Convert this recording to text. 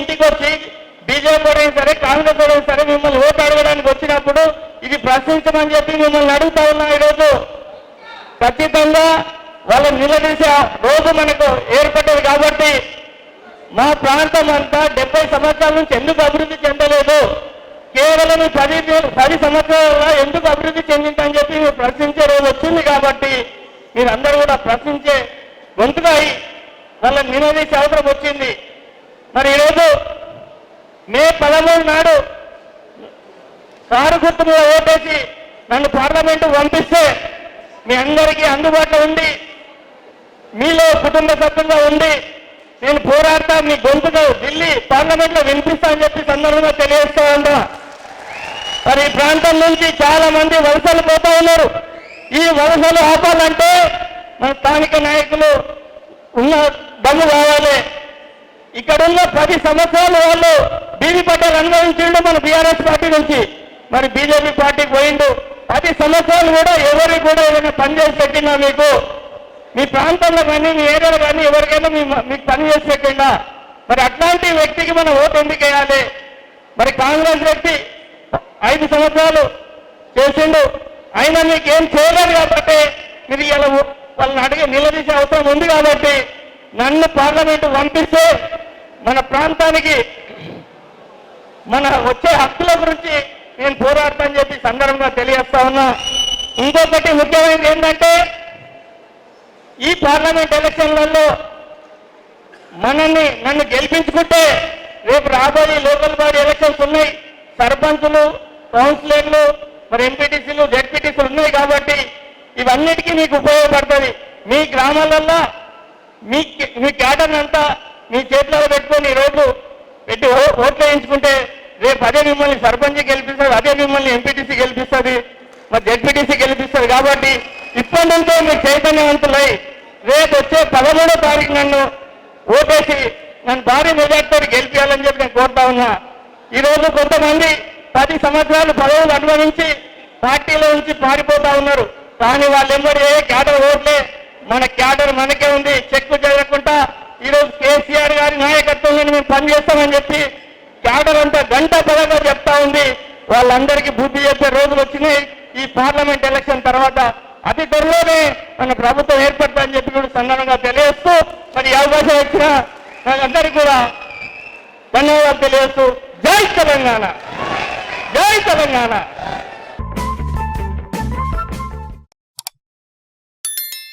ఇంటికి వచ్చి బీజేపీ సరే కాంగ్రెస్ అయినా సరే మిమ్మల్ని ఓటు అడగడానికి వచ్చినప్పుడు ఇది ప్రశ్నించమని చెప్పి మిమ్మల్ని అడుగుతా ఉన్నా ఈరోజు. ఖచ్చితంగా వాళ్ళని నిలదీసే రోజు మనకు ఏర్పడ్డది కాబట్టి మా ప్రాంతం అంతా డెబ్బై సంవత్సరాల నుంచి ఎందుకు అభివృద్ధి చెందలేదు? కేవలం పది పది సంవత్సరాల ఎందుకు అభివృద్ధి చెందిందని చెప్పి మీరు ప్రశ్నించే రోజు వచ్చింది కాబట్టి మీరందరూ కూడా ప్రశ్నించే గొంతుగా వాళ్ళ వాళ్ళని నిలదీసే అవసరం వచ్చింది. మరి ఈరోజు మే పదమూడు నాడు కారు గుర్తు మీద ఓటేసి నన్ను పార్లమెంటు పంపిస్తే మీ అందరికీ అందుబాటులో ఉండి మీలో కుటుంబ సభ్యులుగా ఉండి నేను పోరాడతా మీ గొంతుగా ఢిల్లీ పార్లమెంట్లో వినిపిస్తా అని చెప్పి సందర్భంగా తెలియజేస్తా ఉందా మరి ఈ ప్రాంతం నుంచి చాలా మంది వలసలు పోతా ఉన్నారు. ఈ వలసలు ఆపాలంటే మన స్థానిక నాయకులు ఉన్న దమ్ము కావాలి. ఇక్కడున్న పది సంవత్సరాలు వాళ్ళు బీబీ పట్టాలు అనుభవించిండు మన బీఆర్ఎస్ పార్టీ నుంచి. మరి బీజేపీ పార్టీకి పోయిండు. పది సంవత్సరాలు కూడా ఎవరికి కూడా ఏదైనా పని చేసి పెట్టినా మీకు మీ ప్రాంతంలో కానీ మీ ఏరియాలో కానీ ఎవరికైనా మీకు పని చేసి పెట్టిండా మరి అట్లాంటి వ్యక్తికి మనం ఓటు ఎందుకు వేయాలి? మరి కాంగ్రెస్ వ్యక్తి ఐదు సంవత్సరాలు చేసిండు. అయినా మీకేం చేయలేదు కాబట్టి మీరు ఇలా వాళ్ళని అడిగి నిలదీసే అవసరం ఉంది కాబట్టి నన్ను పార్లమెంటు పంపిస్తే మన ప్రాంతానికి మన వచ్చే హక్కుల గురించి నేను పోరాడతాను చెప్పి సందర్భంగా తెలియజేస్తా ఉన్నా. ఇంకొకటి ముఖ్యమైనది ఏంటంటే ఈ పార్లమెంట్ ఎలక్షన్లలో మనల్ని నన్ను గెలిపించుకుంటే రేపు రాబోయే లోకల్ బాడీ ఎలక్షన్స్ ఉన్నాయి. సర్పంచులు కౌన్సిలర్లు మరి ఎంపీటీసీలు జెడ్పీటీసీలు ఉన్నాయి కాబట్టి ఇవన్నిటికీ మీకు ఉపయోగపడుతుంది. మీ గ్రామాలలో మీ మీ క్యాడర్ అంతా మీ చేతిలో పెట్టుకొని ఈ రోజు పెట్టి ఓ- ఓట్లు వేయించుకుంటే రేపు అదే మిమ్మల్ని సర్పంచ్ గెలిపిస్తుంది అదే మిమ్మల్ని ఎంపీటీసీ గెలిపిస్తుంది మరి జెడ్పీటీసీ గెలిపిస్తుంది కాబట్టి ఇప్పటి నుంచే మీరు చైతన్యవంతులై రేపు వచ్చే పదమూడో తారీఖు నన్ను ఓటేసి నన్ను భారీ మెజార్టీతో గెలిపించాలని చెప్పి నేను కోరుతా ఉన్నా. ఈ రోజు కొంతమంది పది సంవత్సరాలు పదవులు అనుభవించి పార్టీలో నుంచి పారిపోతా ఉన్నారు. కానీ వాళ్ళెంబడి ఏ క్యాడర్ ఓట్లే మన క్యాడర్ మనకే ఉంది చెక్ ఈరోజు కేసీఆర్ గారి నాయకత్వంలో మేము పనిచేస్తామని చెప్పి క్యాడర్ అంతా గంట పదంగా చెప్తా ఉంది. వాళ్ళందరికీ బుద్ధి చెప్పే రోజులు వచ్చినాయి. ఈ పార్లమెంట్ ఎలక్షన్ తర్వాత అతి త్వరలోనే మన ప్రభుత్వం ఏర్పడతామని చెప్పి కూడా సందర్భంగా తెలియజేస్తూ మరి అవకాశం ఇచ్చిన అందరికీ కూడా ధన్యవాదాలు తెలియజేస్తూ జై తెలంగాణ. జై తెలంగాణ.